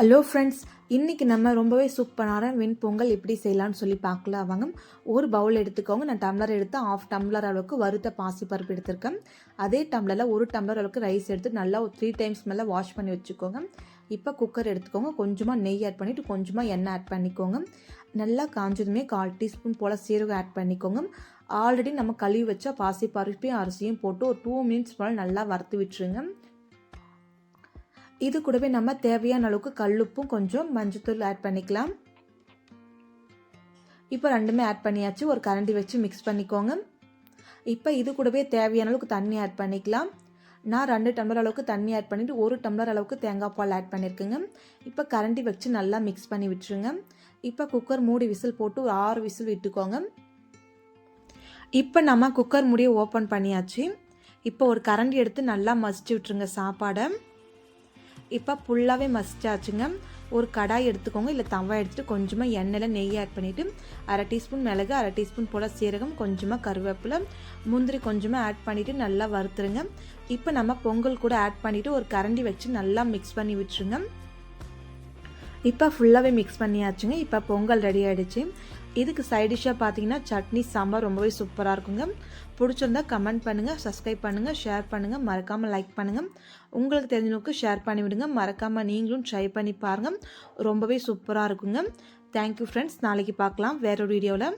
Hello friends இன்றைக்கி நம்ம ரொம்பவே சூப்பரான வெண்பொங்கல் எப்படி செய்யலாம்னு சொல்லி பார்க்கலாம் வாங்க ஒரு பவுல் எடுத்துக்கோங்க. நான் டம்ளர் எடுத்து ஆஃப் டம்ளர் அளவுக்கு வறுத்த பாசிப்பருப்பு எடுத்திருக்கேன். அதே டம்ளரில் ஒரு டம்ளர் அளவுக்கு ரைஸ் எடுத்து நல்லா ஒரு த்ரீ டைம்ஸ் மேலே வாஷ் பண்ணி வச்சுக்கோங்க. இப்போ குக்கர் எடுத்துக்கோங்க. கொஞ்சமாக நெய் ஆட் பண்ணிவிட்டு கொஞ்சமாக எண்ணெய் ஆட் பண்ணிக்கோங்க. நல்லா காஞ்சதுமே கால் டீஸ்பூன் போல் சீரகம் ஆட் பண்ணிக்கோங்க. ஆல்ரெடி நம்ம கழுவி வச்ச பாசிப்பருப்பையும் அரிசியும் போட்டு ஒரு டூ மினிட்ஸ் போல் நல்லா வறுத்து விட்டுருங்க. இது கூடவே நம்ம தேவையான அளவுக்கு கல்லுப்பும் கொஞ்சம் மஞ்சத்தூள் ஆட் பண்ணிக்கலாம். இப்போ ரெண்டுமே ஆட் பண்ணியாச்சு. ஒரு கரண்டி வச்சு மிக்ஸ் பண்ணிக்கோங்க. இப்போ இது கூடவே தேவையான அளவுக்கு தண்ணி ஆட் பண்ணிக்கலாம். நான் ரெண்டு டம்ளர் அளவுக்கு தண்ணி ஆட் பண்ணிவிட்டு ஒரு டம்ளர் அளவுக்கு தேங்காய் பால் ஆட் பண்ணியிருக்கேங்க இப்போ கரண்டி வச்சு நல்லா மிக்ஸ் பண்ணி விட்டுருங்க. இப்போ குக்கர் மூடி விசில் போட்டு ஒரு ஆறு விசில் விட்டுக்கோங்க. இப்போ நம்ம குக்கர் மூடியை ஓப்பன் பண்ணியாச்சு. இப்போ ஒரு கரண்டி எடுத்து நல்லா மசிச்சு விட்டுருங்க சாப்பாடை. இப்போ ஃபுல்லாகவே மசிச்சாச்சுங்க. ஒரு கடாய் எடுத்துக்கோங்க. இல்லை தவா எடுத்துகிட்டு கொஞ்சமாக எண்ணெயில் நெய் ஆட் பண்ணிவிட்டு அரை டீஸ்பூன் மிளகு அரை டீஸ்பூன் போல் சீரகம் கொஞ்சமாக கருவேப்பிலை முந்திரி கொஞ்சமாக ஆட் பண்ணிவிட்டு நல்லா வறுத்துருங்க. இப்போ நம்ம பொங்கல் கூட ஆட் பண்ணிவிட்டு ஒரு கரண்டி வச்சு நல்லா மிக்ஸ் பண்ணி விட்டுருங்க. இப்போ ஃபுல்லாகவே மிக்ஸ் பண்ணியாச்சுங்க. இப்போ பொங்கல் ரெடி ஆகிடுச்சு இதுக்கு சைட் டிஷ்ஷாக பார்த்தீங்கன்னா சட்னி சாம்பார் ரொம்பவே சூப்பராக இருக்குங்க. பிடிச்சிருந்தா கமெண்ட் பண்ணுங்கள் சப்ஸ்கிரைப் பண்ணுங்கள் ஷேர் பண்ணுங்கள் மறக்காமல் லைக் பண்ணுங்கள் உங்களுக்கு தெரிஞ்சவங்களுக்கு ஷேர் பண்ணிவிடுங்க. மறக்காமல் நீங்களும் ட்ரை பண்ணி பாருங்கள் ரொம்பவே சூப்பராக இருக்குங்க. தேங்க்யூ ஃப்ரெண்ட்ஸ் நாளைக்கு பார்க்கலாம். வேறொரு வீடியோவில்